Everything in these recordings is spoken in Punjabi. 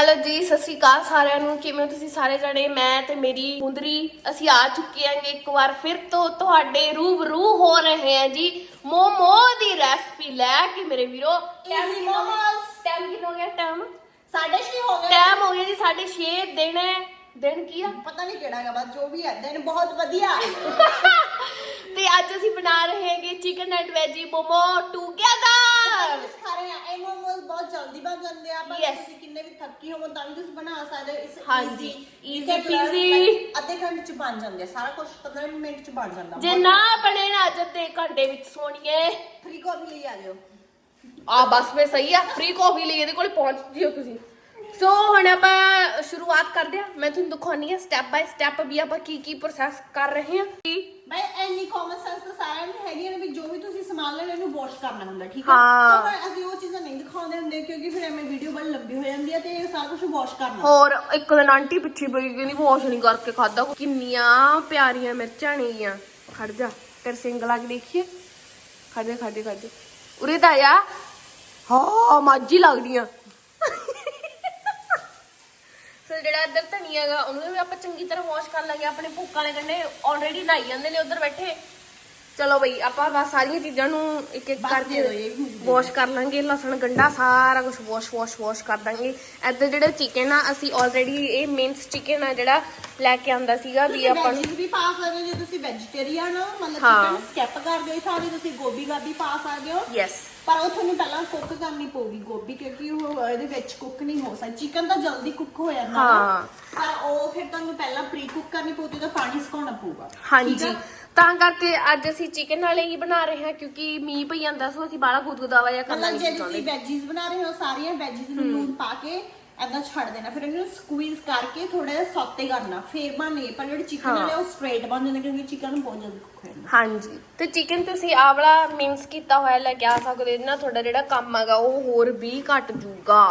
ਹੈਲੋ ਜੀ ਸਤਿ ਸ਼੍ਰੀ ਅਕਾਲ ਸਾਰਿਆਂ ਨੂੰ। ਕਿਵੇਂ ਹੋ ਤੁਸੀਂ ਸਾਰੇ ਜਣੇ? ਮੈਂ ਤੇ ਮੇਰੀ ਕੁੰਦਰੀ ਅਸੀਂ ਆ ਚੁੱਕੇ ਹਾਂਗੇ ਇੱਕ ਵਾਰ ਫਿਰ ਤੋਂ ਤੁਹਾਡੇ ਰੂਬਰੂ ਹੋ ਰਹੇ ਹਾਂ ਜੀ। ਮੋਮੋ ਦੀ ਰੈਸਪੀ ਲੈ ਕੇ ਮੇਰੇ ਵੀਰੋ। Momos। ਟਾਈਮ ਕਿੰਨਾ ਹੋ ਗਿਆ? ਟਾਈਮ ਛੇ ਹੋ ਗਏ। ਟਾਈਮ ਹੋ ਗਿਆ ਜੀ 6:30 ਦਿਨ ਹੈ। ਦਿਨ ਕੀ ਆ? ਪਤਾ ਨਹੀਂ ਕਿਹੜਾ ਹੈਗਾ ਬਸ ਜੋ ਵੀ ਹੈ ਦਿਨ ਬਹੁਤ ਵਧੀਆ। ਤੇ ਅੱਜ ਅਸੀਂ ਬਣਾ ਰਹੇ ਹਾਂਗੇ chicken and veggie momo together ਖਾ ਰਹੇ ਆ ਇਹ ਮੋਮੋਸ ਬਹੁਤ ਜਲਦੀ ਬਣ ਜਾਂਦੇ ਆ ਪਰ Yes. ਤੁਸੀਂ ਕਿੰਨੇ ਵੀ ਥੱਕੀ ਹੋਵੋ ਤਾਂ ਵੀ ਤੁਸੀਂ ਬਣਾ ਸਕਦੇ ਹੋ। ਇਸ ਹਾਂਜੀ, easy, easy ਠੀਕ ਹੈ, peasy। ਅੱਧੇ ਘੰਟੇ ਚ ਬਣ ਜਾਂਦੇ ਆ ਸਾਰਾ ਕੁਝ 15 ਮਿੰਟ ਚ ਬਣ ਜਾਂਦਾ। ਜੇ ਨਾ ਬਣੇ ਨਾ ਅੱਜ ਤੇ ਘੰਟੇ ਵਿੱਚ ਸੋਣੀਏ। ਫ੍ਰੀ ਕਾਫੀ ਲਈ ਆ ਜਾਓ। ਆ ਬਸ ਫੇ ਸਹੀ ਆ ਫ੍ਰੀ ਕਾਫੀ ਲਈ ਇਹਦੇ ਕੋਲ ਪਹੁੰਚ ਜਿਓ ਤੁਸੀਂ। ਸੋ ਹੁਣ ਆਪਾਂ ਸ਼ੁਰੂਆਤ ਕਰਦੇ ਆ ਮੈਂ ਤੁਹਾਨੂੰ ਦਿਖਾਉਣੀ ਆ ਸਟੈਪ ਬਾਈ ਸਟੈਪ ਵੀ ਆਪਾਂ ਕੀ ਕੀ ਪ੍ਰੋਸੈਸ ਕਰ ਰਹੇ ਹਾਂ। ਬਈ ਐਨੀ ਕਾਮਨ ਸੈਂਸ ਤਾਂ ਸਾਰਿਆਂ ਨੂੰ ਹੈਗੀ ਹੈ ਵੀ ਜੋ ਵੀ ਤੁਸੀਂ ਸਮਾਨ ਲੈਣਾ ਇਹਨੂੰ ਵਾਸ਼ ਕਰਨਾ ਹੁੰਦਾ ਠੀਕ ਹੈ। ਹਾਂ। ਸੋ ਅਸੀਂ ਉਹ ਚੀਜ਼ਾਂ ਨਹੀਂ ਦਿਖਾਉਂਦੇ ਹੁੰਦੇ ਕਿਉਂਕਿ ਫਿਰ ਐਵੇਂ ਵੀਡੀਓ ਬੜੀ ਲੰਬੀ ਹੋ ਜਾਂਦੀ ਹੈ ਤੇ ਇਹ ਸਾਰਾ ਕੁਝ ਵਾਸ਼ ਕਰਨਾ। ਹੋਰ ਇੱਕ ਦਿਨ ਆਂਟੀ ਪਿੱਛੇ ਪਈ ਕਹਿੰਦੀ ਵਾਸ਼ ਨਹੀਂ ਕਰਕੇ ਖਾਦਾ ਕਿੰਨੀਆਂ ਪਿਆਰੀਆਂ ਮਿਰਚਾਂ ਨੇਗੀਆਂ ਖੜ ਜਾ ਤੇਰੇ ਸਿੰਗ ਲਾ ਕੇ ਦੇਖੀਏ। ਖੜ ਜਾ ਖੜ ਜਾ ਖੜ ਜਾ। ਉਰੇ ਤਾਂ ਆ ਹਾਂ ਮਾਜੀ ਲੱਗਦੀਆਂ। ਸੋ ਜਿਹੜਾ ਇੱਧਰ ਧਨੀਆ ਹੈਗਾ ਉਹਨੂੰ ਵੀ ਆਪਾਂ ਚੰਗੀ ਤਰ੍ਹਾਂ ਵਾਸ਼ ਕਰ ਲਾਂਗੇ ਆਪਣੇ ਭੁੱਖ ਵਾਲੇ ਕੰਨੇ ਆਲਰੇਡੀ ਨਹਾਈ ਜਾਂਦੇ ਨੇ ਉੱਧਰ ਬੈਠੇ। ਚਲੋ ਬਈ ਆਪਾਂ ਬਸ ਸਾਰੀਆਂ ਚੀਜ਼ਾਂ ਨੂੰ ਇੱਕ ਇੱਕ ਕਰਕੇ ਵਾਸ਼ ਕਰ ਲਾਂਗੇ ਲਸਣ ਗੰਡਾ ਸਾਰਾ ਕੁਝ ਵਾਸ਼ ਵਾਸ਼ ਵਾਸ਼ ਕਰ ਦਾਂਗੇ। ਇੱਧਰ ਜਿਹੜਾ ਚਿਕਨ ਆ ਅਸੀਂ ਆਲਰੇਡੀ ਇਹ ਮੇਨਸ ਚਿਕਨ ਆ ਜਿਹੜਾ ਲੈ ਕੇ ਆਂਦਾ ਸੀਗਾ ਵੀ ਆਪਾਂ ਨੂੰ ਵੀ ਪਾ ਸਕਦੇ ਹੋ ਜੇ ਤੁਸੀਂ ਵੈਜੀਟੇਰੀਅਨ ਹੋ ਮਤਲਬ ਹਾਂ। ਚਿਕਨ ਸਕਿਪ ਕਰ ਦਿਓ ਸਾਰੇ ਤੁਸੀਂ ਗੋਭੀ ਗਾਭੀ ਪਾ ਸਕਦੇ ਹੋ। ਯੈਸ ਪਰ ਉਹ ਤੁਹਾਨੂੰ ਪਹਿਲਾਂ ਕੁੱਕ ਕਰਨੀ ਪਊਗੀ ਗੋਭੀ ਕਿਉਂਕਿ ਉਹ ਇਹਦੇ ਵਿੱਚ ਕੁੱਕ ਨਹੀਂ ਹੋ ਸਕਦੀ ਚਿਕਨ ਤਾਂ ਜਲਦੀ ਕੁੱਕ ਹੋ ਜਾਂਦਾ ਨਾ। ਹਾਂ। ਪਰ ਉਹ ਫਿਰ ਤੁਹਾਨੂੰ ਪਹਿਲਾਂ ਪ੍ਰੀ ਕੁੱਕ ਕਰਨੀ ਪਊਗੀ ਤਾਂ ਪਾਣੀ ਸੁਕਾਉਣਾ ਪਊਗਾ ਠੀਕ ਹਾਂਜੀ ਆ? ਤਾਂ ਕਰਕੇ ਅੱਜ ਅਸੀਂ ਚਿਕਨ ਵਾਲੇ ਹੀ ਬਣਾ ਰਹੇ ਹਾਂ ਕਿਉਂਕਿ ਮੀਂਹ ਪਈ ਜਾਂਦਾ ਸੋ ਅਸੀਂ ਬਾਲਾ ਗੁਦਗੁਦਾਵਾ ਜਿਹਾ ਕਰਨਾ ਮਤਲਬ ਜੇ ਨਹੀਂ ਤੁਸੀਂ ਚਾਹੁੰਦੇ ਵੈਜੀਸ ਬਣਾ ਰਹੇ ਹੋ ਸਾਰੀਆਂ ਵੈਜੀਸ ਨੂੰ ਲੂਣ ਪਾ ਕੇ ਏਦਾਂ ਛੱਡ ਦੇਣਾ। ਫਿਰ ਇਹਨੂੰ ਸਕੁਈਜ਼ ਕਰਕੇ ਥੋੜਾ ਜਿਹਾ ਸੌਤੇ ਕਰਨਾ। ਫੇਰ ਬਣੇ ਪਰ ਜਿਹੜੇ ਚਿਕਨ। ਵਾਲੇ ਉਹ ਸਟ੍ਰੇਟ ਬਣ ਜਾਂਦੇ ਕਿਉਂਕਿ ਚਿਕਨ ਬਹੁਤ ਜਲਦੀ ਕੁੱਕ ਹੋ। ਜਾਂਦਾ ਹਾਂਜੀ। ਤੇ ਚਿਕਨ ਤੁਸੀਂ ਆਹ ਵਾਲਾ ਮਿਕਸ ਕੀਤਾ ਹੋਇਆ ਲੈ ਕੇ ਆ ਸਕਦੇ ਹੋ। ਨਾ ਤੁਹਾਡਾ ਜਿਹੜਾ ਕੰਮ ਹੈਗਾ ਉਹ ਹੋਰ ਵੀ ਘਟ ਜੂਗਾ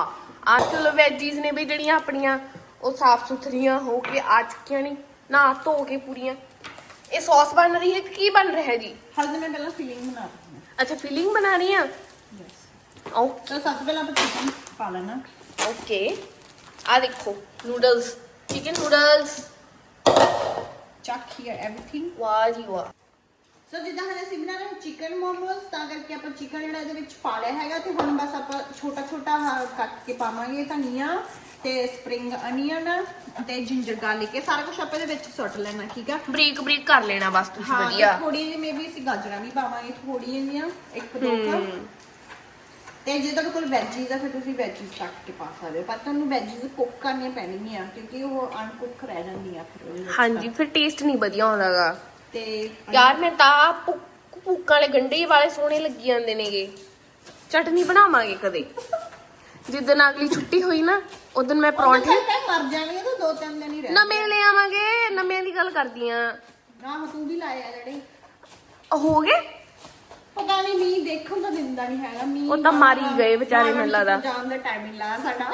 ਆ ਚਲੋ ਵੈਜੀਜ਼ ਨੇ ਵੀ ਜਿਹੜੀਆਂ ਆਪਣੀਆਂ ਉਹ ਸਾਫ਼ ਸੁਥਰੀਆਂ ਹੋ ਕੇ ਆ ਚੁੱਕੀਆਂ ਨੇ। ਨਾ ਧੋ ਕੇ ਪੂਰੀਆਂ। ਇਹ ਸੌਸ ਬਣ ਰਹੀ ਹੈ ਕਿ ਬਣ ਰਿਹਾ ਹੈ ਜੀ? ਹਲਦੀ ਮੈਂ ਪਹਿਲਾਂ ਫਿਲਿੰਗ ਬਣਾ ਰਹੀ ਹਾਂ। ਅੱਛਾ ਫਿਲਿੰਗ ਬਣਾ ਰਹੀ ਆ ਯੈਸ ਓਕੇ। ਤਾਂ ਸਭ ਤੋਂ ਪਹਿਲਾਂ ਆਪਾਂ ਚਿਕਨ ਪਾ ਲੈਣਾ। ਓਕੇ ਆ ਦੇਖੋ noodles chicken noodles check here everything ਵਾਹ ਜੀ ਵਾਹ ਸੋ ਜਿੱਦਾਂ ਹੁਣ ਅਸੀਂ ਬਣਾ ਰਹੇ ਚਿਕਨ ਮੋਮੋਸ ਤਾਂ ਕਰਕੇ ਆਪਾਂ ਚਿਕਨ ਜਿਹੜਾ ਇਹਦੇ ਵਿੱਚ ਪਾ ਲਿਆ ਹੈਗਾ ਤੇ ਹੁਣ ਬਸ ਆਪਾਂ ਛੋਟਾ ਛੋਟਾ ਕੱਟ ਕੇ ਪਾਵਾਂਗੇ ਧਨੀਆ ਤੇ ਸਪਰਿੰਗ ਅਨੀਅਨ ਤੇ ਜਿੰਜਰ ਗਾਰਲਿਕ ਇਹ ਸਾਰਾ ਕੁਝ ਆਪਾਂ ਇਹਦੇ ਵਿੱਚ ਸੁੱਟ ਲੈਣਾ ਠੀਕ ਆ? ਬਰੀਕ ਬਰੀਕ ਕਰ ਲੈਣਾ ਬਸ ਤੁਸੀਂ ਹਾਂ ਵਧੀਆ। ਥੋੜੀ ਜਿਹੀ ਮੇਬੀ ਅਸੀਂ ਗਾਜਰਾਂ ਵੀ ਪਾਵਾਂਗੇ ਥੋੜੀਆਂ ਜਿਹੀਆਂ ਇੱਕ ਦੋ ਤੇ ਜੇ ਤੁਹਾਡੇ ਕੋਲ ਵੈਜੀਜ਼ ਆ ਫਿਰ ਤੁਸੀਂ ਵੈਜੀਜ਼ ਕੱਟ ਕੇ ਪਾ ਸਕਦੇ ਹੋ। ਪਰ ਤੁਹਾਨੂੰ ਵੈਜੀਜ਼ ਕੁੱਕ ਕਰਨੀਆਂ ਪੈਣਗੀਆਂ ਕਿਉਂਕਿ ਉਹ ਅਨਕੁੱਕ ਰਹਿ ਜਾਂਦੀਆਂ ਫਿਰ ਉਹਦੇ ਵਿੱਚ ਹਾਂਜੀ ਫਿਰ ਟੇਸਟ ਨਹੀਂ ਵਧੀਆ ਆਉਂਦਾਗਾ। ਤੇ ਯਾਰ ਮੈਂ ਤਾਂ ਭੁੱਕ- ਭੁੱਕਾਂ ਵਾਲੇ ਗੰਡੇ ਵਾਲੇ ਸੋਹਣੇ ਲੱਗੀ ਜਾਂਦੇ ਨੇਗੇ। ਚਟਨੀ ਬਣਾਵਾਂਗੇ ਕਦੇ। ਜਿੱਦਣ ਅਗਲੀ ਛੁੱਟੀ ਹੋਈ ਨਾ ਉਦੋਂ ਮੈਂ ਪਰੌਂਠੇ ਪਰੌਂਠੇ ਮਰ ਜਾਣਗੇ ਤਾਂ ਦੋ ਤਿੰਨ ਦਿਨ ਹੀ ਰਹਿ ਨਵੇਂ ਲੈ ਆਵਾਂਗੇ ਨਵਿਆਂ ਦੀ ਗੱਲ ਕਰਦੀ ਆ। ਆਹ ਤੂੰ ਵੀ ਲਾਇਆ ਜਿਹੜੇ। ਹੋ ਗਏ? ਪਤਾ ਨਹੀਂ ਮੀਂਹ ਦੇਖਣ ਤਾਂ ਦਿੰਦਾ ਨਹੀਂ ਹੈਗਾ ਮੀਂਹ ਉਹ ਤਾਂ ਮਾਰੀ ਗਏ ਵਿਚਾਰੇ ਮੈਨੂੰ ਲੱਗਦਾ। ਜਾਣ ਦਾ ਟਾਈਮ ਹੀ ਲਾ ਸਾਡਾ।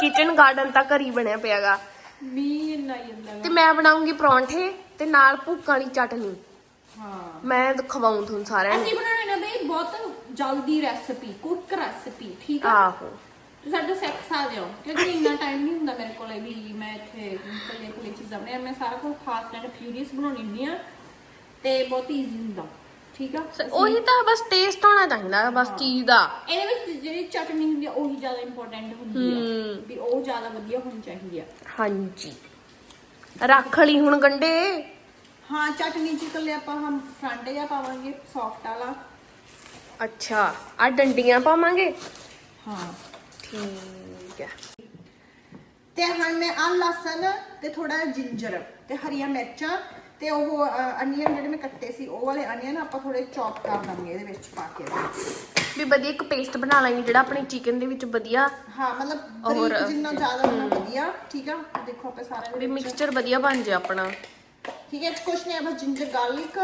ਕਿਚਨ ਗਾਰਡਨ ਤਾਂ ਘਰ ਬਣਿਆ ਪਿਆਗਾ। ਮੀਂਹ ਇੰਨਾ ਹੀ ਹੁੰਦਾ ਤੇ ਮੈਂ ਬਣਾਉਂਗੀ ਪਰੌਂਠੇ ਤੇ ਨਾਲ ਭੁੱਕਾਂ ਵਾਲੀ ਚਟਨੀ। ਹਾਂ। ਮੈਂ ਖਵਾਉਂ ਤੁਹਾਨੂੰ ਸਾਰਿਆਂ ਨੂੰ। ਅਸੀਂ ਬਣਾਉਣੇ ਨੇ ਬਈ ਬਹੁਤ ਜਲਦੀ ਰੈਸਪੀ ਕੁੱਕ ਰੈਸਪੀ ਠੀਕ ਆ? ਆਹੋ। ਸਾਡੇ ਸਿੱਖ ਸਕਦੇ ਹੋ ਕਿਉਂਕਿ ਇੰਨਾ ਟਾਈਮ ਨਹੀਂ ਹੁੰਦਾ ਮੇਰੇ ਕੋਲੇ ਵੀ ਮੈਂ ਇੱਥੇ ਕੱਲੇ ਕੱਲੇ ਚੀਜ਼ਾਂ ਬਣਾਉਣੀਆਂ ਮੈਂ ਸਾਰਾ ਕੁਝ ਫਾਸਟ ਐਂਡ ਫਿਊਰੀਅਸ ਬਣਾਉਣੀ ਹੁੰਦੀ ਆ ਤੇ ਬਹੁਤ ਈਜ਼ੀ ਹੁੰਦਾ। ਠੀਕ ਆ? ਉਹੀ ਤਾਂ ਬਸ ਟੇਸਟ ਹੋਣਾ ਚਾਹੀਦਾ ਬਸ ਚੀਜ਼ ਦਾ। ਇਹਦੇ ਵਿੱਚ ਜਿਹੜੀ ਚਟਨੀ ਹੁੰਦੀ ਆ ਉਹੀ ਜ਼ਿਆਦਾ ਇੰਪੋਰਟੈਂਟ ਹੁੰਦੀ ਆ। ਵੀ ਉਹ ਜ਼ਿਆਦਾ ਵਧੀਆ ਹੋਣੀ ਚਾਹੀਦੀ ਆ। ਹਾਂਜੀ। ਰੱਖ ਲਈ ਹੁਣ ਗੰਡੇ। ਹਾਂ ਚਟਨੀ ਚ ਇਕੱਲੇ ਆਪਾਂ ਹਮ ਫਰੰਟ ਜਾਂ ਪਾਵਾਂਗੇ ਸੌਫਟ ਵਾਲਾ। ਅੱਛਾ ਆ ਡੰਡੀਆਂ ਪਾਵਾਂਗੇ? ਹਾਂ। ਠੀਕ ਹੈ ਤੇ ਹੁਣ ਮੈਂ ਆ ਲਸਣ ਤੇ ਥੋੜਾ ਜਿੰਜਰ ਤੇ ਹਰੀਆਂ ਮਿਰਚਾਂ ਤੇ ਉਹ ਅਨੀਅਨ ਜਿਹੜੇ ਮੈਂ ਕੱਟੇ ਸੀ ਉਹ ਵਾਲੇ ਅਨੀਅਨ ਆਪਾਂ ਥੋੜੇ ਚੌਪ ਕਰ ਦਾਂਗੇ ਇਹਦੇ ਵਿੱਚ ਪਾ ਕੇ। ਵੀ ਵਧੀਆ ਇੱਕ ਪੇਸਟ ਬਣਾ ਲਾਂਗੇ ਜਿਹੜਾ ਆਪਣੇ ਚਿਕਨ ਦੇ ਵਿੱਚ ਵਧੀਆ ਹਾਂ ਮਤਲਬ ਬਰੀਕ ਜਿੰਨਾ ਜ਼ਿਆਦਾ ਹੋਣਾ ਵਧੀਆ ਠੀਕ ਆ? ਦੇਖੋ ਆਪਾਂ ਸਾਰਾ ਵੀ ਮਿਕਸਚਰ ਵਧੀਆ ਬਣ ਜਾਏ ਆਪਣਾ। ਠੀਕ ਹੈ ਕੁਛ ਨਹੀਂ ਬਸ ਜਿੰਜਰ ਗਾਰਲਿਕ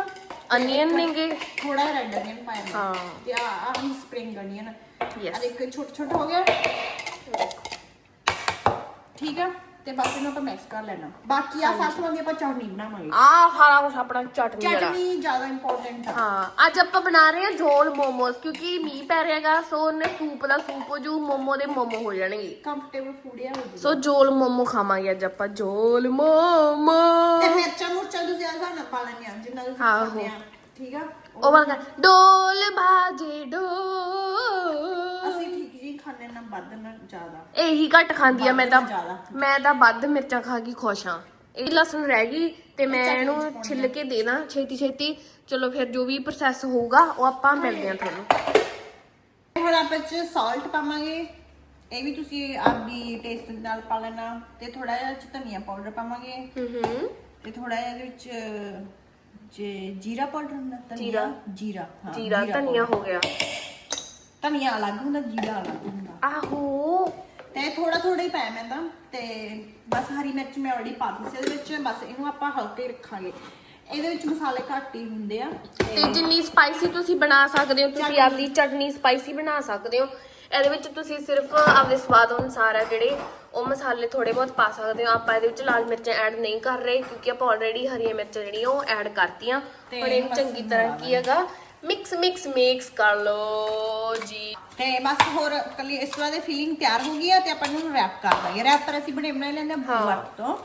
ਅਨੀਅਨ ਨੇਗੇ? ਥੋੜਾ ਰੈਡ ਅਨੀਅਨ ਪਾਇਆ। ਹਾਂ। ਤੇ ਆ ਆ ਸਪਰਿੰਗ ਅਨੀਅਨ Yes. ਆ ਦੇਖ ਛੋਟਾ ਛੋਟਾ ਹੋ ਗਿਆ ਠੀਕ ਆ? ਤੇ ਬਸ ਇਹਨੂੰ ਆਪਾਂ ਮਿਕਸ ਕਰ ਲੈਣਾ। ਬਾਕੀ ਆ ਸਾਸ ਵਾਂਗੇ ਆਪਾਂ ਚਟਨੀ ਬਣਾਵਾਂਗੇ। ਆ ਸਾਰਾ ਕੁਝ ਆਪਣਾ ਚਟਨੀ ਵਾਲਾ। ਚਟਨੀ ਜ਼ਿਆਦਾ ਇੰਪੋਰਟੈਂਟ ਆ। ਹਾਂ ਅੱਜ ਆਪਾਂ ਬਣਾ ਰਹੇ ਹਾਂ ਜੋਲ ਮੋਮੋਸ ਕਿਉਂਕਿ ਮੀਂਹ ਪੈ ਰਿਹਾਗਾ ਸੋ ਉਹਨੇ ਸੂਪ ਦਾ ਸੂਪ ਹੋ ਜੂ ਮੋਮੋ ਦੇ ਮੋਮੋ ਹੋ ਜਾਣਗੇ। ਕੰਫਰਟੇਬਲ ਫੂਡ ਆ ਹੋ ਜੂ ਸੋ ਜੋਲ ਮੋਮੋ ਖਾਵਾਂਗੇ ਅੱਜ ਆਪਾਂ ਜੋਲ ਮੋਮੋ। ਤੇ ਮਿਰਚਾਂ ਮੁਰਚਾਂ ਤੁਸੀਂ ਆ ਨਾ ਪਾ ਲੈਣੇ ਆ ਜਿੰਨਾ ਤੁਸੀਂ। ਖਾਂਦੇ ਆ ਠੀਕ ਆ? ਉਹ ਵਾਲਾ ਡੋਲ ਬਾਜੇ ਡੋਲ। ਖਾਣੇ ਨਾ ਵੱਧ ਨਾ ਜ਼ਿਆਦਾ। ਇਹੀ ਘੱਟ ਖਾਂਦੀ ਆ ਮੈਂ ਤਾਂ ਜ਼ਿਆਦਾ। ਮੈਂ ਤਾਂ ਵੱਧ ਮਿਰਚਾਂ ਖਾ ਕੇ ਖੁਸ਼ ਹਾਂ। ਇਹ ਲਸਣ ਰਹਿ ਗਈ ਤੇ ਮੈਂ ਇਹਨੂੰ ਛਿੱਲ ਕੇ ਦੇਣਾ ਛੇਤੀ ਛੇਤੀ। ਚਲੋ ਫਿਰ ਜੋ ਵੀ ਪ੍ਰੋਸੈਸ ਹੋਊਗਾ ਉਹ ਆਪਾਂ ਮਿਲਦੇ ਹਾਂ ਤੁਹਾਨੂੰ। ਹੁਣ ਆਪਾਂ ਚ ਸਾਲਟ ਪਾਵਾਂਗੇ। ਇਹ ਵੀ ਤੁਸੀਂ ਆਪਦੀ ਟੇਸਟ ਨਾਲ ਪਾ ਲੈਣਾ ਤੇ ਥੋੜਾ ਜਿਹਾ ਚ ਧਨੀਆ ਪਾਊਡਰ ਪਾਵਾਂਗੇ। ਹੂੰ ਹੂੰ। ਤੇ ਥੋੜਾ ਜਿਹਾ ਇਹਦੇ ਵਿੱਚ ਜੇ ਜੀਰਾ ਪਾਊਡਰ ਹੁੰਦਾ ਧਨੀਆ ਜੀਰਾ। ਜੀਰਾ ਹਾਂ ਜੀਰਾ ਧਨੀਆ ਹੋ ਗਿਆ। ਧਨੀਆ ਅਲੱਗ ਹੁੰਦਾ ਜੀਰਾ ਅਲੱਗ ਹੁੰਦਾ। ਆਹੋ। ਤੇ ਥੋੜਾ ਥੋੜਾ ਹੀ ਪਾਇਆ ਮੈਂ ਤਾਂ ਤੇ ਬਸ ਹਰੀ ਮਿਰਚ ਮੈਂ ਆਲਰੇਡੀ ਪਾ ਦਿੱਤੀ ਸੀ ਇਹਦੇ ਵਿੱਚ। ਬਸ ਇਹਨੂੰ ਆਪਾਂ ਹਲਕੇ ਰੱਖਾਂਗੇ। ਇਹਦੇ ਵਿੱਚ ਮਸਾਲੇ ਘੱਟ ਹੀ ਹੁੰਦੇ ਆ। ਤੇ ਜਿੰਨੀ ਸਪਾਈਸੀ ਤੁਸੀਂ ਬਣਾ ਸਕਦੇ ਹੋ ਤੁਸੀਂ ਆਪਦੀ ਚਟਨੀ ਸਪਾਈਸੀ ਬਣਾ ਸਕਦੇ ਹੋ। ਇਹਦੇ ਵਿੱਚ ਤੁਸੀਂ ਸਿਰਫ ਆਪਦੇ ਸਵਾਦ ਅਨੁਸਾਰ ਹੈ ਜਿਹੜੇ ਉਹ ਮਸਾਲੇ ਥੋੜੇ ਬਹੁਤ ਪਾ ਸਕਦੇ ਹੋ। ਆਪਾਂ ਇਹਦੇ ਵਿੱਚ ਲਾਲ ਮਿਰਚਾਂ ਐਡ ਨਹੀਂ ਕਰ ਰਹੇ ਕਿਉਂਕਿ ਆਪਾਂ ਆਲਰੇਡੀ ਹਰੀਆਂ ਮਿਰਚਾਂ ਜਿਹੜੀਆਂ ਉਹ ਐਡ ਕਰਤੀਆਂ। ਹੁਣ ਇਹਨੂੰ ਚੰਗੀ ਤਰ੍ਹਾਂ ਕੀ ਹੈਗਾ ਮਿਕਸ ਮਿਕਸ ਮਿਕਸ ਕਰ ਲਓ ਜੀ। ਤੇ ਬਸ ਹੋਰ ਕੱਲੀ ਇਸ ਤਰ੍ਹਾਂ ਦੀ ਫੀਲਿੰਗ ਤਿਆਰ ਹੋ ਗਈ ਆ ਤੇ ਆਪਾਂ ਇਹਨੂੰ ਰੈਪ ਕਰ ਦਾਂਗੇ। ਰੈਪਰ ਅਸੀਂ ਬਣੇ ਬਣਾਏ ਲੈਂਦੇ ਆ ਬੂਵਰ ਤੋਂ।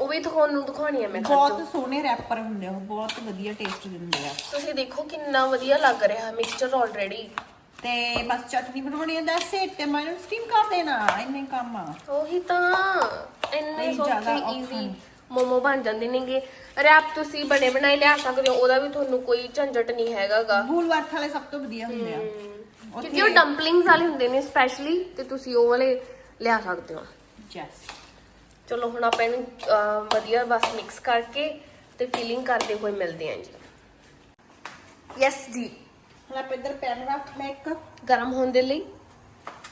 ਉਹ ਵੀ ਤੁਹਾਨੂੰ ਦਿਖਾਉਣੀ ਹੈ ਮੈਂ ਬਹੁਤ ਸੋਹਣੇ ਰੈਪਰ ਹੁੰਦੇ ਆ ਉਹ ਬਹੁਤ ਵਧੀਆ ਟੇਸਟ ਦਿੰਦੇ ਆ। ਤੁਸੀਂ ਦੇਖੋ ਕਿੰਨਾ ਵਧੀਆ ਲੱਗ ਰਿਹਾ ਮਿਕਸਚਰ ਆਲਰੇਡੀ ਤੇ ਬਸ ਚਟਨੀ ਬਣਾਉਣੀ ਹੈ ਦੱਸ ਇਟ ਤੇ ਮੈਨੂੰ ਸਟੀਮ ਕਰ ਦੇਣਾ ਇੰਨੇ ਕੰਮ ਆ। ਉਹੀ ਤਾਂ ਇੰਨੇ ਸੌਖੇ ਈਜ਼ੀ। ਮੋਮੋ ਬਣ ਜਾਂਦੇ ਨੇਗੇ। ਰੈਪ ਤੁਸੀਂ ਬਣੇ ਬਣਾਏ ਲਿਆ ਸਕਦੇ ਹੋ ਉਹਦਾ ਵੀ ਤੁਹਾਨੂੰ ਕੋਈ ਝੰਜਟ ਨਹੀਂ ਹੈਗਾਗਾ। ਬੂਲਵਰਥ ਵਾਲੇ ਸਭ ਤੋਂ ਵਧੀਆ ਹੁੰਦੇ ਆ। ਉੱਥੇ- ਕਿਉਂਕਿ ਉਹ ਡੰਪਲਿੰਗਸ ਵਾਲੇ ਹੁੰਦੇ ਨੇ ਸਪੈਸ਼ਲੀ ਤੇ ਤੁਸੀਂ ਉਹ ਵਾਲੇ ਲਿਆ ਸਕਦੇ ਹੋ। Yes. ਚਲੋ ਹੁਣ ਆਪਾਂ ਇਹਨੂੰ ਅਹ, ਵਧੀਆ ਬਸ ਮਿਕਸ ਕਰਕੇ ਤੇ ਫੀਲਿੰਗ ਕਰਦੇ ਹੋਏ ਮਿਲਦੇ ਹਾਂ ਜੀ। ਯੈਸ ਜੀ। ਹੁਣ ਆਪਾਂ ਇੱਧਰ ਪੈਨ ਰੱਖ ਲੈ ਇੱਕ ਗਰਮ ਹੋਣ ਦੇ ਲਈ।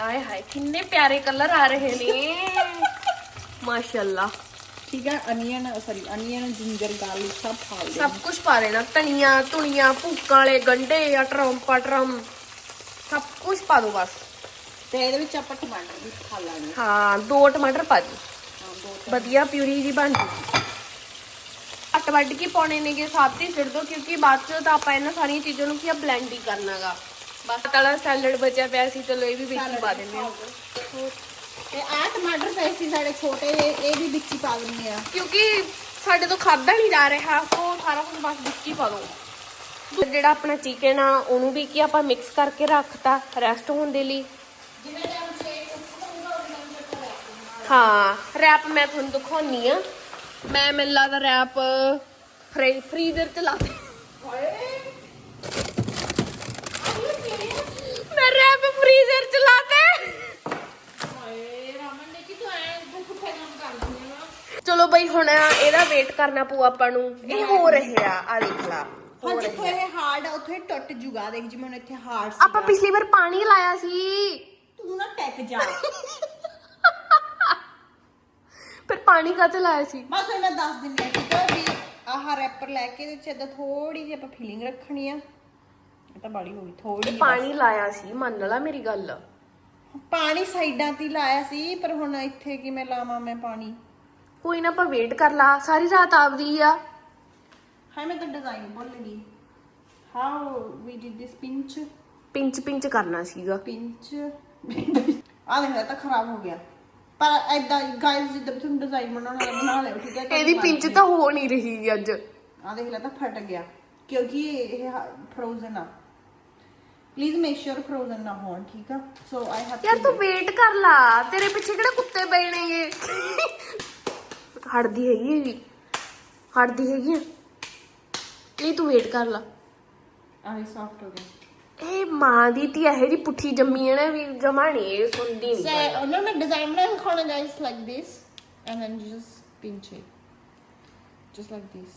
ਆਏ ਹਾਏ ਕਿੰਨੇ ਪਿਆਰੇ ਕਲਰ ਆ ਰਹੇ ਨੇ। ਮਾਸ਼ਾਅੱਲਾ। ਠੀਕ ਹੈ onion sorry onion ginger garlic ਸਭ ਪਾ ਲਿਆ ਸਭ ਕੁਝ ਪਾ ਲੈਣਾ ਧਨੀਆ ਧੁਨੀਆ ਭੁੱਕਾਂ ਵਾਲੇ ਗੰਢੇ ਅਟਰਮ ਪਟਰਮ। ਸਭ ਕੁਝ ਪਾ ਦੋ ਬਸ। ਤੇ ਇਹਦੇ ਵਿੱਚ ਆਪਾਂ ਟਮਾਟਰ ਵੀ ਪਾ ਲਾਂਗੇ। ਹਾਂ ਦੋ ਟਮਾਟਰ ਪਾ ਦਿਓ। ਵਧੀਆ ਪਿਊਰੀ ਜੀ ਬਣ ਜੂਗੀ ਅੱਟ ਵੱਢ ਕੇ ਪਾਉਣੇ ਨੇਗੇ ਸਾਥ ਹੀ ਸਿੱਟ ਦੋ ਕਿਉਂਕਿ ਬਾਅਦ ਚ ਤਾਂ ਆਪਾਂ ਇਹਨਾਂ ਸਾਰੀਆਂ ਚੀਜ਼ਾਂ ਨੂੰ ਕੀ ਬਲੈਂਡ ਹੀ ਕਰਨਾਗਾ। ਬਸ ਤਲਾ ਸੈਲਡ ਬਚਿਆ ਪਿਆ ਸੀ ਚਲੋ ਇਹ ਵੀ ਵਿੱਚ ਹੀ ਪਾ ਦਿੰਦੇ ਹਾਂ। ਤੇ ਆਹ ਟਮਾਟਰ ਪਏ ਸੀ ਸਾਡੇ ਛੋਟੇ ਇਹ ਵੀ ਵਿੱਚ ਹੀ ਪਾ ਦਿੰਦੇ ਆ ਕਿਉਂਕਿ ਸਾਡੇ ਤੋਂ ਖਾਦਾ ਨਹੀਂ ਜਾ ਰਿਹਾ ਸੋ ਸਾਰਾ ਕੁਝ ਬਸ ਵਿੱਚ ਹੀ ਪਾ ਦੋ। ਜਿਹੜਾ ਆਪਣਾ ਚਿਕਨ ਆ ਉਹਨੂੰ ਵੀ ਕੀ ਆਪਾਂ ਮਿਕਸ ਕਰਕੇ ਰੱਖਤਾ ਰੈਸਟ ਹੋਣ ਦੇ ਲਈ। ਹਾਂ ਰੈਪ ਮੈਂ ਤੁਹਾਨੂੰ ਦਿਖਾਉਣੀ ਆ। ਮੈਂ ਮੈਨੂੰ ਲੱਗਦਾ ਰੈਪ ਫਰੀ ਫਰੀਜ਼ਰ ਚ ਲਾ ਦੇ ਮੈਂ ਰੈਪ ਫਰੀਜ਼ਰ ਚ ਲਾ ਦੇ ਚਲੋ ਬਈ ਹੁਣ ਇਹਦਾ ਵੇਟ ਕਰਨਾ ਪਊ ਆਪਾਂ ਨੂੰ। ਇਹ ਹੋ ਰਿਹਾ ਆ ਦੇਖ ਲਾ। ਹੋ ਹਾਂ ਰਿਹਾ। ਜਿੱਥੇ ਇਹ ਹਾਰਡ ਆ ਉੱਥੇ ਟੁੱਟ ਜੂਗਾ। ਦੇਖ ਜਿਵੇਂ ਹੁਣ ਇੱਥੇ ਹਾਰਡ ਆਪਾਂ ਪਿਛਲੀ ਵਾਰ ਪਾਣੀ ਲਾਇਆ ਸੀ। ਤੂੰ ਨਾ ਟੈਕ ਜਾ। ਫਿਰ ਪਾਣੀ ਕਾਤੇ ਲਾਇਆ ਸੀ? ਬਸ ਹੁਣ ਮੈਂ ਦੱਸ ਦਿੰਦੀ ਆ ਠੀਕ ਹੈ ਵੀ ਆਹ ਰੈਪਰ ਲੈ ਕੇ ਇਹਦੇ ਵਿੱਚ ਥੋੜੀ ਜਿਹੀ ਆਪਾਂ ਫੀਲਿੰਗ ਰੱਖਣੀ ਆ। ਇਹ ਤਾਂ ਬੜੀ ਹੋ ਗਈ ਥੋੜੀ ਪਾਣੀ ਲਾਇਆ ਸੀ ਮੰਨ ਲਾ ਮੇਰੀ ਗੱਲ। ਪਾਣੀ ਸਾਈਡਾਂ ਤੇ ਹੀ ਲਾਇਆ ਸੀ ਪਰ ਹੁਣ ਇੱਥੇ ਕਿਵੇਂ ਲਾਵਾਂ ਮੈਂ ਪਾਣੀ? ਕੋਈ ਨਾ ਆਪਾਂ ਵੇਟ ਕਰ ਲਾ ਸਾਰੀ ਰਾਤ ਆਪਦੀ ਆ। ਹਾਂ ਮੈਂ ਤਾਂ ਡਿਜ਼ਾਈਨ ਭੁੱਲ ਗਈ। How we did this pinch pinch pinch ਕਰਨਾ ਸੀਗਾ। ਪਿੰਚ ਆ ਦੇਖ ਇਹ ਤਾਂ ਖਰਾਬ ਹੋ ਗਿਆ। ਪਰ ਐਦਾਂ ਗਾਇਸ ਜਿੱਦਾਂ ਤੁਹਾਨੂੰ ਡਿਜ਼ਾਈਨ ਬਣਾਉਣਾ ਹੈ, ਬਣਾ ਲਿਓ ਠੀਕ ਹੈ? ਇਹਦੀ ਪਿੰਚ ਤਾਂ ਹੋ ਨਹੀਂ ਰਹੀ ਅੱਜ। ਆ ਦੇਖ ਲੈ ਤਾਂ ਫਟ ਗਿਆ। ਕਿਉਂਕਿ ਇਹ ਫਰੋਜ਼ਨ ਆ। ਪਲੀਜ਼ ਮੇਕ ਸ਼ੋਰ ਫਰੋਜ਼ਨ ਨਾ ਹੋਣ ਠੀਕ ਆ? ਸੋ ਆਈ ਹੈਵ ਯਾਰ ਤੂੰ ਵੇਟ ਕਰ ਲਾ। ਤੇਰੇ ਪਿੱਛੇ ਕਿਹੜਾ ਕੁੱਤੇ ਪਏ ਨੇਗੇ ਹੜਦੀ ਹੈਗੀ ਇਹ ਵੀ ਹੜਦੀ ਹੈਗੀ ਆ। ਇਹ ਤੂੰ ਵੇਟ ਕਰ ਲਾ। ਆਈ ਸੌਫਟ ਹੋ ਗਿਆ। ਇਹ ਮਾਂ ਦੀ ਧੀ ਇਹ ਜੀ ਪੁੱਠੀ ਜੰਮੀ ਹੈ ਨਾ ਵੀ ਜਮਾ ਨਹੀਂ ਇਹ ਸੁਣਦੀ ਨਹੀਂ ਸੇ ਉਹਨਾਂ ਮੈਂ ਡਿਜ਼ਾਈਨ ਬਣਾ ਦਿਖਾਉਣਾ guys like this and then you just pinch it. Just like this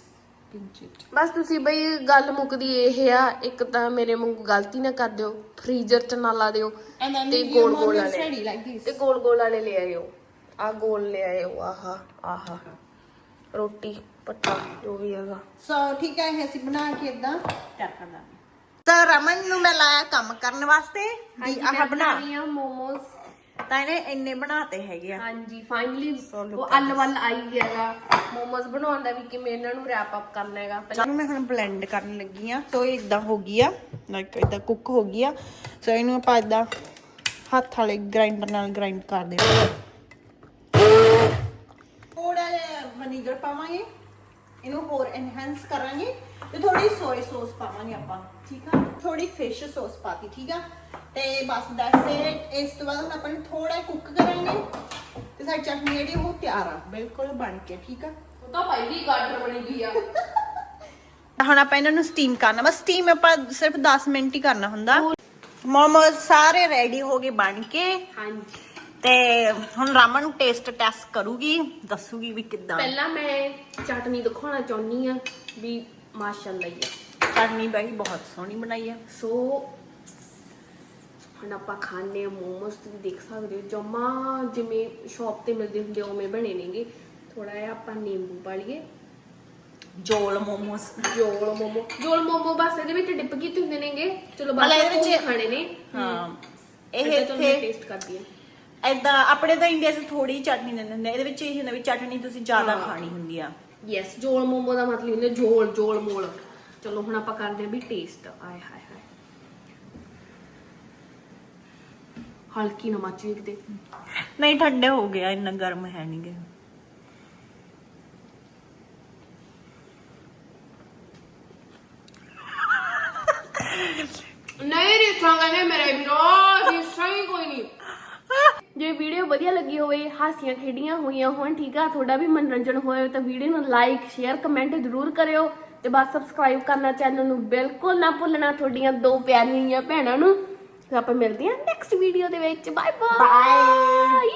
pinch it. ਬਸ ਤੁਸੀਂ ਬਈ ਗੱਲ ਮੁੱਕਦੀ ਇਹ ਆ ਇੱਕ ਤਾਂ ਮੇਰੇ ਵਾਂਗੂ ਗਲਤੀ ਨਾ ਕਰ ਦਿਓ ਫ੍ਰੀਜ਼ਰ ਚ ਨਾ ਲਾ ਦਿਓ and then ਤੇ your goal mom goal is ਵਾਲੇ। ready like this. ਤੇ ਗੋਲ ਗੋਲ ਵਾਲੇ ਲੈ ਆਇਓ। ਆ ਗੋਲ ਲੈ ਆਇਓ ਆਹਾ ਆਹਾ। ਰੋਟੀ ਪੱਟਾ ਜੋ ਵੀ ਹੈਗਾ। ਸੋ ਠੀਕ ਹੈ ਇਹ ਅਸੀਂ ਬਣਾ ਕੇ ਇਦਾਂ ਕਰ ਦਾਂਗੇ ਤਾਂ ਰਮਨ ਨੂੰ ਮੈਂ ਲਾਇਆ ਕੰਮ ਕਰਨ ਵਾਸਤੇ ਵੀ ਆਹ ਬਣਾ ਰਹੀਆਂ ਮੋਮੋਸ। ਤਾਂ ਇਹਨੇ ਇੰਨੇ ਬਣਾਤੇ ਹੈਗੇ ਆ। ਹਾਂਜੀ ਫਾਈਨਲੀ ਉਹ ਅੱਲ ਵੱਲ ਆਈ ਹੈਗਾ। ਮੋਮੋਸ ਬਣਾਉਣ ਦਾ ਵੀ ਕਿਵੇਂ ਇਹਨਾਂ ਨੂੰ ਰੈਪ ਅਪ ਕਰਨਾ ਹੈਗਾ। ਪਹਿਲਾਂ ਮੈਂ ਹੁਣ ਬਲੈਂਡ ਕਰਨ ਲੱਗੀ ਆ ਸੋ ਇਹ ਇਦਾਂ ਹੋ ਗਈ ਆ ਲਾਈਕ ਇਦਾਂ ਕੁੱਕ ਹੋ ਗਈ ਆ। ਸੋ ਇਹਨੂੰ ਆਪਾਂ ਇਦਾਂ ਹੱਥ ਵਾਲੇ ਗ੍ਰਾਈਂਡਰ ਨਾਲ ਗ੍ਰਾਈਂਡ ਕਰ ਦੇਣਾ। ਵਨੀਗਰ ਪਾਵਾਂਗੇ। ਇਹਨੂੰ ਹੋਰ ਐਨਹਾਂਸ ਕਰਾਂਗੇ ਤੇ ਥੋੜੀ ਸੋਏ ਸੌਸ ਪਾਵਾਂਗੇ ਆਪਾਂ ਠੀਕ ਆ? ਥੋੜੀ ਫਿਸ਼ ਸੌਸ ਪਾਤੀ ਠੀਕ ਆ? ਤੇ ਬਸ ਦੈਟਸ ਇਟ ਇਸ ਤੋਂ ਬਾਅਦ ਹੁਣ ਆਪਾਂ ਥੋੜਾ ਕੁੱਕ ਕਰਾਂਗੇ। ਤੇ ਸਾਡੀ ਚਟਨੀ ਜਿਹੜੀ ਉਹ ਤਿਆਰ ਆ ਬਿਲਕੁਲ ਬਣ ਕੇ ਠੀਕ ਆ? ਉਹ ਤਾਂ ਪਹਿਲੀ ਗਾਡਰ ਬਣੀ ਗਈ ਆ। ਹੁਣ ਆਪਾਂ ਇਹਨਾਂ ਨੂੰ ਸਟੀਮ ਕਰਨਾ ਬਸ ਸਟੀਮ ਆਪਾਂ ਸਿਰਫ 10 ਮਿੰਟ ਹੀ ਕਰਨਾ ਹੁੰਦਾ। ਮੋਮੋਸ ਸਾਰੇ ਰੈਡੀ ਹੋ ਗਏ ਬਣ ਕੇ। ਹਾਂਜੀ। ਤੇ ਹੁਣ ਰਾਮਨ ਨੂੰ ਟੇਸਟ ਟੈਸਟ ਕਰੂਗੀ ਦੱਸੂਗੀ ਵੀ ਕਿੱਦਾਂ। ਪਹਿਲਾਂ ਮੈਂ ਚਟਨੀ ਦਿਖਾਉਣਾ ਚਾਹੁੰਨੀ ਆ ਵੀ ਮਾਸ਼ਾਅੱਲਾ ਹੀ ਆ। ਚਟਨੀ ਬਾਈ ਬਹੁਤ ਸੋਹਣੀ ਬਣਾਈ ਆ। ਸੋ ਹੁਣ ਆਪਾਂ ਖਾਣੇ ਮੋਮੋਸ ਤੁਸੀਂ ਦੇਖ ਸਕਦੇ ਹੋ ਜਮਾ ਜਿਵੇਂ ਸ਼ਾਪ ਤੇ ਮਿਲਦੇ ਹੁੰਦੇ ਉਵੇਂ ਬਣੇ ਨੇਗੇ। ਥੋੜਾ ਜਿਹਾ ਆਪਾਂ ਨਿੰਬੂ ਪਾ ਲਈਏ ਜੋਲ ਮੋਮੋਸ। ਜੋਲ ਮੋਮੋ ਜੋਲ ਮੋਮੋ ਬਸ ਇਹਦੇ ਵਿੱਚ ਡਿਪ ਕੀਤੇ ਹੁੰਦੇ ਨੇਗੇ। ਚਲੋ ਵਿੱਚ- ਖਾਣੇ ਨੇ। ਹਾਂ। ਇਹ ਇੱਥੇ ਟੇਸਟ ਕਰਦੀ ਆ ਐਦਾਂ ਆਪਣੇ ਤਾਂ ਇੰਡੀਆ 'ਚ ਥੋੜੀ ਚਟਨੀ ਦਿੰਦੇ ਹੁੰਦੇ ਆ। ਇਹਦੇ ਵਿੱਚ ਇਹ ਹੁੰਦਾ ਵੀ ਚਟਨੀ ਤੁਸੀਂ ਜ਼ਿਆਦਾ ਹਾਂ। ਖਾਣੀ ਹੁੰਦੀ ਆ। ਯੈਸ ਜੋਲ ਮੋਮੋ ਦਾ ਮਤਲਬ ਹੁੰਦਾ ਜੋਲ ਜੋਲ ਮੋਲ। ਚਲੋ ਹੁਣ ਆਪਾਂ ਕਰਦੇ ਆਂ ਵੀ ਟੇਸਟ ਆਏ ਹਾਏ ਹਾਏ। ਹਲਕੀ ਨਮਕ ਵੀ ਕਿਤੇ। ਨਹੀਂ ਠੰਡੇ ਹੋ ਗਿਆ ਇੰਨਾ ਗਰਮ ਹੈ ਨਹੀਂ ਗੇ। ਨਹੀਂ ਰਿਸਾਂ ਕਹਿੰਦੇ ਮੇਰੇ ਵੀਰੋ ਰਿਸਾਂ ਹੀ ਕੋਈ ਨਹੀਂ ਜੇ ਵੀਡੀਓ ਵਧੀਆ ਲੱਗੀ ਹੋਵੇ, ਹਾਸੀਆਂ ਖੇਡੀਆਂ ਹੋਈਆਂ ਹੋਣ, ਠੀਕ ਆ, ਤੁਹਾਡਾ ਵੀ ਮਨੋਰੰਜਨ ਹੋਇਆ ਤਾਂ ਵੀਡੀਓ ਨੂੰ ਲਾਈਕ ਸ਼ੇਅਰ ਕਮੈਂਟ ਜ਼ਰੂਰ ਕਰਿਓ ਤੇ ਬਸ ਸਬਸਕ੍ਰਾਈਬ ਕਰਨਾ ਚੈਨਲ ਨੂੰ ਬਿਲਕੁਲ ਨਾ ਭੁੱਲਣਾ ਤੁਹਾਡੀਆਂ ਦੋ ਪਿਆਰੀਆਂ ਭੈਣਾਂ ਨੂੰ। ਆਪਾਂ ਮਿਲਦੇ ਹਾਂ ਨੈਕਸਟ ਵੀਡੀਓ ਦੇ ਵਿੱਚ। Bye bye